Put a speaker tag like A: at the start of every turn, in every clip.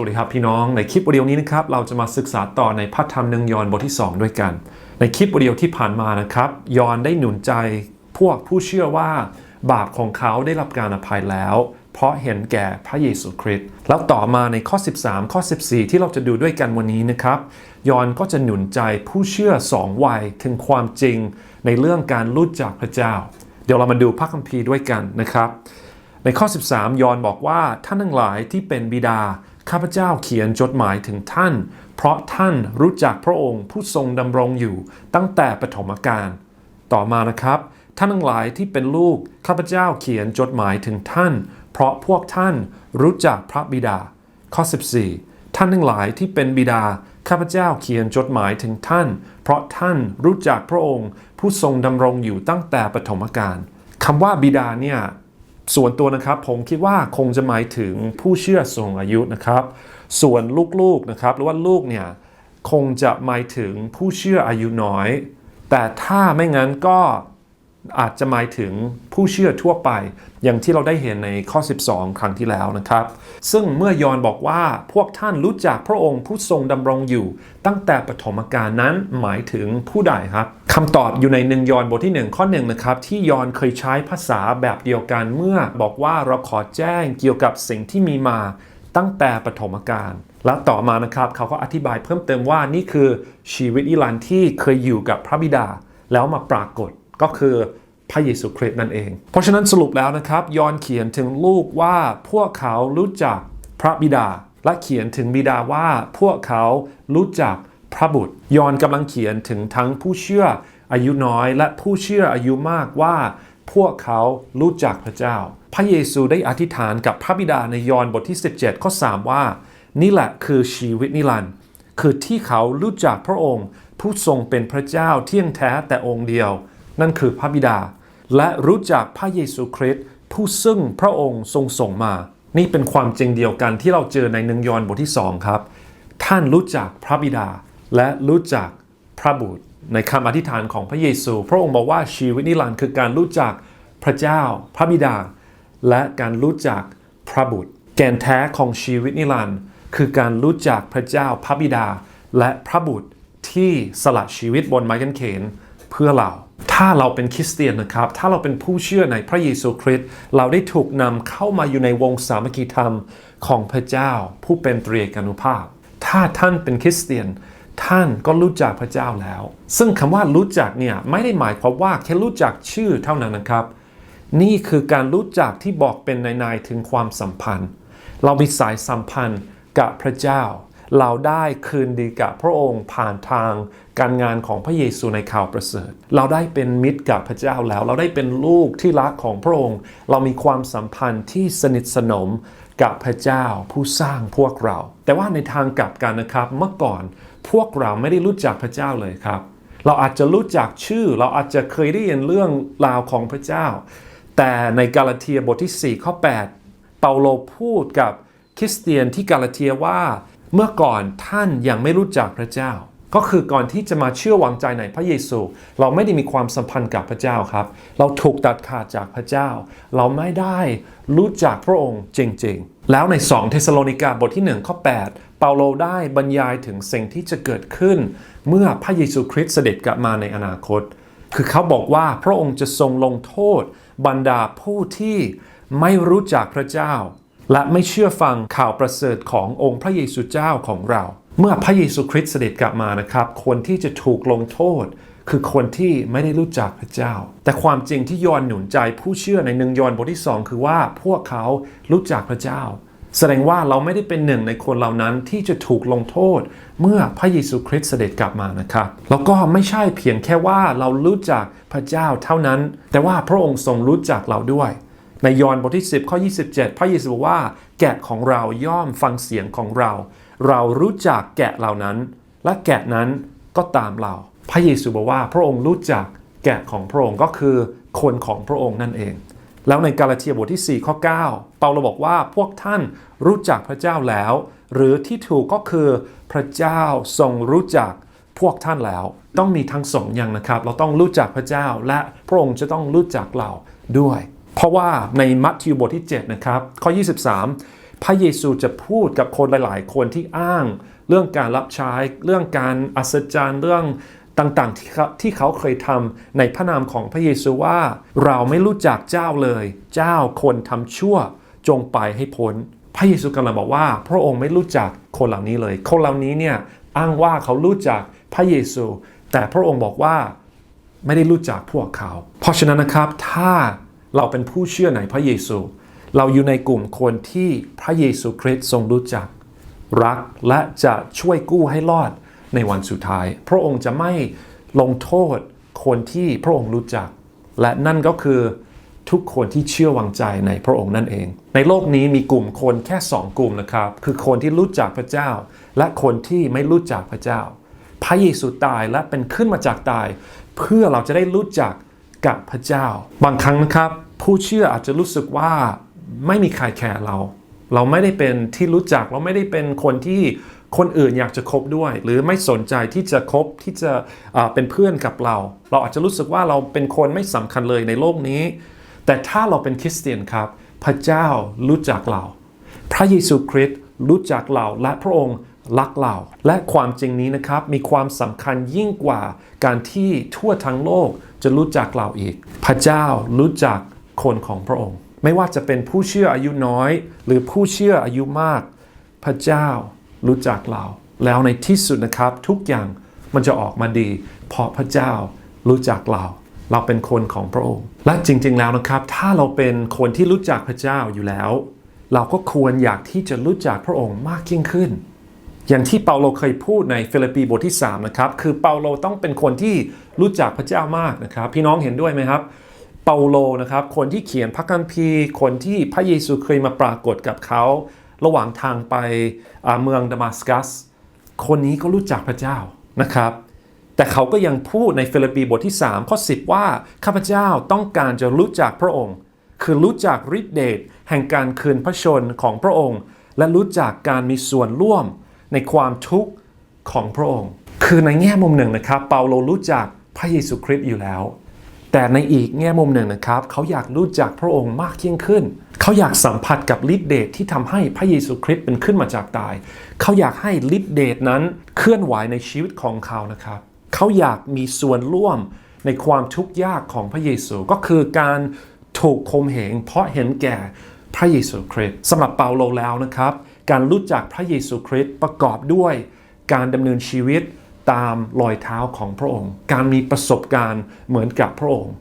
A: วัสดีครับพี่น้องในคลิปวิดีโอนี้นะครับเราจะมาศึกษาต่อในพระธรรมหนึ่งยอห์นบทที่ 2 ด้วยกัน ในคลิปวิดีโอที่ผ่านมานะครับยอห์นได้หนุนใจพวกผู้เชื่อว่าบาปของเขาได้รับการอภัยแล้ว เพราะเห็นแก่พระเยซูคริสต์แล้วต่อมาในข้อ 13 ข้อ 14 ที่เราจะดูด้วยกันวันนี้นะครับยอห์นก็จะหนุนใจผู้เชื่อสองวัยถึงความจริงในเรื่องการรู้จักพระเจ้า เดี๋ยวเรามาดูพระคัมภีร์ด้วยกันนะครับ ในข้อ 13 ยอห์นบอกว่าท่านทั้งหลายที่เป็นบิดา ข้าพเจ้าเขียนจดหมายถึงท่าน เพราะท่านรู้จักพระองค์ผู้ทรงดำรงอยู่ตั้งแต่ปฐมกาลต่อมานะครับ ท่านทั้งหลายที่เป็นลูกข้าพเจ้าเขียนจดหมายถึงท่าน เพราะพวกท่านรู้จักพระบิดา ข้อ 14 ท่านทั้งหลายที่เป็นบิดาข้าพเจ้าเขียนจดหมายถึงท่าน เพราะท่านรู้จักพระองค์ ผู้ทรงดำรงอยู่ตั้งแต่ปฐมกาลคำว่าบิดาเนี่ย ส่วนตัวนะครับผมคิดว่าคงจะหมายถึงผู้เชื่อสูงอายุนะครับ ส่วนลูกๆนะครับหรือว่าลูกเนี่ยคงจะหมายถึงผู้เชื่ออายุน้อย แต่ถ้าไม่งั้นก็อาจจะหมายถึงผู้เชื่อทั่วไป อย่างที่เราได้เห็นในข้อ 12 ครั้งที่แล้วนะครับ ซึ่งเมื่อยอนบอกว่าพวกท่านรู้จักพระองค์ผู้ทรงดำรงอยู่ ตั้งแต่ปฐมกาลนั้นหมายถึงผู้ใดครับ คำตอบอยู่ในหนึ่งยอนบทที่ 1 ข้อ1นะครับที่ยอนเคยใช้ภาษาแบบเดียวกันเมื่อบอกว่าเราขอแจ้งเกี่ยวกับสิ่งที่มีมาตั้งแต่ปฐมกาลและต่อมานะครับเขาก็อธิบายเพิ่มเติมว่านี่คือชีวิตนิรันที่เคยอยู่กับพระบิดา แล้วมาปรากฏก็คือพระเยซูคริสต์นั่นเอง เพราะฉะนั้นสรุปแล้วนะครับยอนเขียนถึงลูกว่าพวกเขารู้จักพระบิดา และเขียนถึงบิดาว่าพวกเขารู้จัก พระบุตร ยอนกำลังเขียนถึงทั้งผู้เชื่ออายุน้อยและผู้เชื่ออายุมากว่า พวกเขารู้จักพระเจ้า พระเยซูได้อธิษฐานกับพระบิดาในยอห์นบทที่ 17ข้อ3ว่า นี่แหละคือชีวิตนิรันดร์คือที่เขารู้จักพระองค์ ผู้ทรงเป็นพระเจ้าเที่ยงแท้แต่องค์เดียว นั่นคือพระบิดา และรู้จักพระเยซูคริสต์ผู้ซึ่งพระองค์ทรงส่งมา นี่เป็นความจริงเดียวกันที่เราเจอในหนึ่งยอห์นบทที่2ครับ ท่านรู้จักพระบิดา และรู้จักพระบุตรในคำอธิษฐานของพระเยซู พระองค์บอกว่าชีวิตนิรันดร์คือการรู้จักพระเจ้า พระบิดา และการรู้จักพระบุตร แกนแท้ของชีวิตนิรันดร์คือการรู้จักพระเจ้า พระบิดา และพระบุตรที่สละชีวิตบนไม้กางเขนเพื่อเรา ถ้าเราเป็นคริสเตียนนะครับ ถ้าเราเป็นผู้เชื่อในพระเยซูคริสต์ เราได้ถูกนำเข้ามาอยู่ในวงสามัคคีธรรมของพระเจ้าผู้เป็นตรีกานุภาพ ถ้าท่านเป็นคริสเตียน ท่านก็รู้จักพระเจ้าแล้ว ซึ่งคำว่ารู้จักเนี่ยไม่ได้หมายความว่าแค่รู้จักชื่อเท่านั้นนะครับ นี่คือการรู้จักที่บอกเป็นในๆถึงความสัมพันธ์ เรามีสายสัมพันธ์กับพระเจ้า เราได้คืนดีกับพระองค์ผ่านทางการงานของพระเยซูในข่าวประเสริฐ เราได้เป็นมิตรกับพระเจ้าแล้ว เราได้เป็นลูกที่รักของพระองค์ เรามีความสัมพันธ์ที่สนิทสนมกับพระเจ้าผู้สร้างพวกเรา แต่ว่าในทางกลับกันนะครับเมื่อก่อน พวกเราไม่ได้รู้จักพระเจ้าเลยครับ เราอาจจะรู้จักชื่อ เราอาจจะเคยได้ยินเรื่องราวของพระเจ้า แต่ในกาลาเทียบทที่4ข้อ8เปาโลพูดกับคริสเตียนที่กาลาเทียว่า เมื่อก่อนท่านยังไม่รู้จักพระเจ้า ก็คือก่อนที่จะมาเชื่อวางใจในพระเยซู เราไม่ได้มีความสัมพันธ์กับพระเจ้าครับ เราถูกตัดขาดจากพระเจ้า เราไม่ได้รู้จักพระองค์จริง ๆ แล้วใน 2 เทสโลนิกาบทที่1ข้อ8 เปาโลได้บรรยายถึงสิ่งที่จะเกิดขึ้น เมื่อพระเยซูคริสต์เสด็จกลับมาในอนาคต คือเขาบอกว่าพระองค์จะทรงลงโทษ บรรดาผู้ที่ไม่รู้จักพระเจ้า และไม่เชื่อฟังข่าวประเสริฐขององค์พระเยซูเจ้าของเรา เมื่อพระเยซูคริสต์เสด็จกลับมานะครับ คนที่จะถูกลงโทษ คือคนที่ไม่ได้รู้จักพระเจ้า แต่ความจริงที่ยอนหนุนใจผู้เชื่อในหนึ่งยอนบทที่สองคือว่าพวกเขารู้จักพระเจ้า แสดงว่าเราไม่ได้เป็นหนึ่งในคนเหล่านั้นที่จะถูกลงโทษ เมื่อพระเยซูคริสต์เสด็จกลับมานะครับ แล้วก็ไม่ใช่เพียงแค่ว่าเรารู้จักพระเจ้าเท่านั้น แต่ว่าพระองค์ทรงรู้จักเราด้วยในยอห์นบทที่ 10 ข้อ 27 พระเยซูบอกว่า แกะของเราย่อมฟังเสียงของเรา เรารู้จักแกะเหล่านั้น และแกะนั้นก็ตามเรา พระเยซูบอกว่าพระองค์รู้จักแกะของพระองค์ก็คือคนของพระองค์นั่นเอง แล้วในกาลาเทียบทที่ 4 ข้อ 9 เปาโลบอกว่าพวกท่านรู้จักพระเจ้าแล้ว หรือที่ถูกก็คือพระเจ้าทรงรู้จักพวกท่านแล้ว ต้องมีทั้งสองอย่างนะครับ เราต้องรู้จักพระเจ้าและพระองค์จะต้องรู้จักเราด้วย เพราะว่าในมัทธิวบทที่ 7 นะครับ ข้อ 23 พระเยซูจะพูดกับคนหลาย ๆ คนที่อ้างเรื่องการรับใช้ เรื่องการอัศจรรย์เรื่องต่างๆที่เขาที่เขาเคยทำในพระนามของพระเยซูว่า เราไม่รู้จักเจ้าเลย เจ้าคนทำชั่วจงไปให้พ้น พระเยซูกำลังบอกว่า พระองค์ไม่รู้จักคนเหล่านี้เลย คนเหล่านี้เนี่ยอ้างว่าเขารู้จักพระเยซู แต่พระองค์บอกว่าไม่ได้รู้จักพวกเขา เพราะฉะนั้นนะครับถ้าเราเป็นผู้เชื่อในพระเยซู เราอยู่ในกลุ่มคนที่พระเยซูคริสต์ทรงรู้จัก รักและจะช่วยกู้ให้รอดในวันสุดท้าย พระองค์จะไม่ลงโทษคนที่พระองค์รู้จัก และนั่นก็คือทุกคนที่เชื่อวางใจในพระองค์นั่นเอง ในโลกนี้มีกลุ่มคนแค่สองกลุ่มนะครับ คือคนที่รู้จักพระเจ้า และคนที่ไม่รู้จักพระเจ้า พระเยซูตายและเป็นขึ้นมาจากตาย เพื่อเราจะได้รู้จักกับพระเจ้า บางครั้งนะครับ ผู้เชื่ออาจจะรู้สึกว่า ไม่มีใครแคร์เรา เราไม่ได้เป็นที่รู้จักเราไม่ได้เป็นคนที่คนอื่นอยากจะคบด้วย หรือไม่สนใจที่จะคบที่จะเป็นเพื่อนกับเรา เราอาจจะรู้สึกว่าเราเป็นคนไม่สำคัญเลยในโลกนี้ แต่ถ้าเราเป็นคริสเตียนครับ พระเจ้ารู้จักเรา พระเยซูคริสต์รู้จักเราและพระองค์รักเราและความจริงนี้นะครับมีความสำคัญยิ่งกว่าการที่ทั่วทั้งโลกจะรู้จักเราอีก พระเจ้ารู้จักคนของพระองค์ ไม่ว่าจะเป็นผู้เชื่ออายุน้อย หรือผู้เชื่ออายุมาก พระเจ้ารู้จักเรา แล้วในที่สุดนะครับทุกอย่างมันจะออกมาดี เพราะพระเจ้ารู้จักเรา เราเป็นคนของพระองค์ และจริง ๆ แล้วนะครับ ถ้าเราเป็นคนที่รู้จักพระเจ้าอยู่แล้ว เราก็ควรอยากที่จะรู้จักพระองค์มากยิ่งขึ้น อย่างที่เปาโลเคยพูดในฟิลิปปีบทที่3นะครับคือเปาโลต้องเป็นคนที่รู้จักพระเจ้ามากนะครับ พี่น้องเห็นด้วยไหมครับ เปาโลนะครับ คนที่เขียนพระคัมภีร์ คนที่พระเยซูเคยมาปรากฏกับเขาระหว่างทางไปเมืองดามัสกัส คนนี้ก็รู้จักพระเจ้านะครับ แต่เขาก็ยังพูดในฟิลิปปีบทที่3ข้อ10 ว่าข้าพเจ้าต้องการจะรู้จักพระองค์ คือรู้จักฤทธิเดชแห่งการคืนพระชนของพระองค์ และรู้จักการมีส่วนร่วมในความทุกข์ของพระองค์ คือในแง่มุมหนึ่งนะครับ เปาโลรู้จักพระเยซูคริสต์อยู่แล้ว แต่ในอีกแง่มุมหนึ่งนะครับเขาอยากรู้จักพระองค์มากยิ่งขึ้น เขาอยากสัมผัสกับฤทธิเดชที่ทำให้พระเยซูคริสต์เป็นขึ้นมาจากตาย เขาอยากให้ฤทธิเดชนั้นเคลื่อนไหวในชีวิตของเขานะครับ เขาอยากมีส่วนร่วมในความทุกข์ยากของพระเยซูก็คือการถูกคมเหงเพราะเห็นแก่พระเยซูคริสต์สำหรับเปาโลแล้วนะครับ การรู้จักพระเยซูคริสต์ประกอบด้วย การดำเนินชีวิต ตามรอยเท้าของพระองค์ การมีประสบการณ์เหมือนกับพระองค์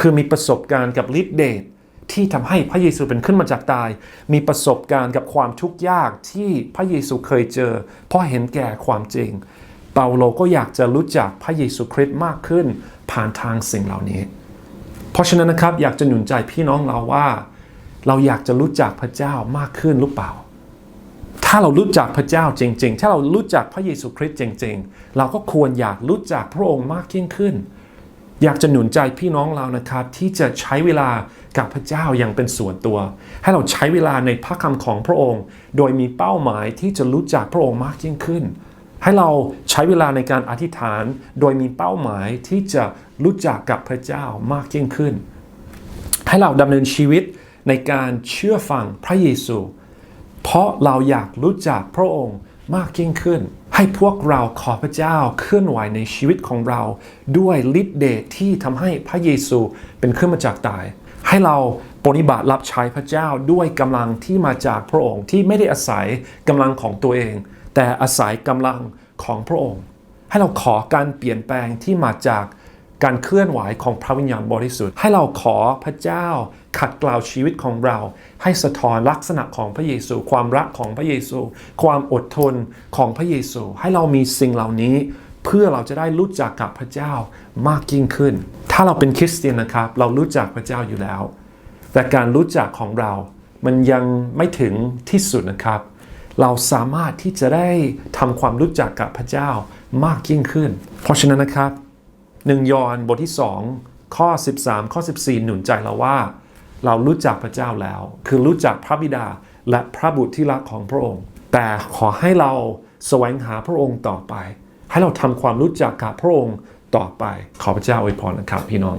A: คือมีประสบการณ์กับฤทธิเดชที่ทำให้พระเยซูเป็นขึ้นมาจากตาย มีประสบการณ์กับความทุกข์ยากที่พระเยซูเคยเจอ เพราะเห็นแก่ความจริง เปาโลก็อยากจะรู้จักพระเยซูคริสต์มากขึ้นผ่านทางสิ่งเหล่านี้ เพราะฉะนั้นนะครับอยากจะหนุนใจพี่น้องเราว่า เราอยากจะรู้จักพระเจ้ามากขึ้นหรือเปล่า ถ้าเรารู้จักพระเจ้าจริง ๆ ถ้าเรารู้จักพระเยซูคริสต์จริง ๆ เราก็ควรอยากรู้จักพระองค์มากยิ่งขึ้น อยากจะหนุนใจพี่น้องเรานะครับ ที่จะใช้เวลากับพระเจ้าอย่างเป็นส่วนตัว ให้เราใช้เวลาในพระคำของพระองค์ โดยมีเป้าหมายที่จะรู้จักพระองค์มากยิ่งขึ้น ให้เราใช้เวลาในการอธิษฐาน โดยมีเป้าหมายที่จะรู้จักกับพระเจ้ามากยิ่งขึ้น ให้เราดำเนินชีวิตในการเชื่อฟังพระเยซู เพราะเราอยากรู้จักพระองค์มากยิ่งขึ้น ให้พวกเราขอพระเจ้าเคลื่อนไหวในชีวิตของเรา ด้วยฤทธิ์เดชที่ทำให้พระเยซูเป็นขึ้นมาจากตาย ให้เราปฏิบัติรับใช้พระเจ้าด้วยกำลังที่มาจากพระองค์ที่ไม่ได้อาศัยกำลังของตัวเอง แต่อาศัยกำลังของพระองค์ ให้เราขอการเปลี่ยนแปลงที่มาจาก การเคลื่อนไหวของพระวิญญาณบริสุทธิ์ ให้เราขอพระเจ้าขัดเกลาชีวิตของเรา ให้สะท้อนลักษณะของพระเยซู ความรักของพระเยซู ความอดทนของพระเยซู ให้เรามีสิ่งเหล่านี้เพื่อเราจะได้รู้จักกับพระเจ้ามากยิ่งขึ้น ถ้าเราเป็นคริสเตียนนะครับ เรารู้จักพระเจ้าอยู่แล้ว แต่การรู้จักของเรา มันยังไม่ถึงที่สุดนะครับ เราสามารถที่จะได้ทำความรู้จักกับพระเจ้ามากยิ่งขึ้น เพราะฉะนั้นนะครับ หนึ่งยอห์นบทที่ 2 ข้อ 13 ข้อ 14 หนุนใจเราว่า เรารู้จักพระเจ้าแล้ว คือรู้จักพระบิดาและพระบุตรที่รักของพระองค์ แต่ขอให้เราแสวงหาพระองค์ต่อไป ให้เราทำความรู้จักกับพระองค์ต่อไป ขอพระเจ้าอวยพรนะครับพี่น้อง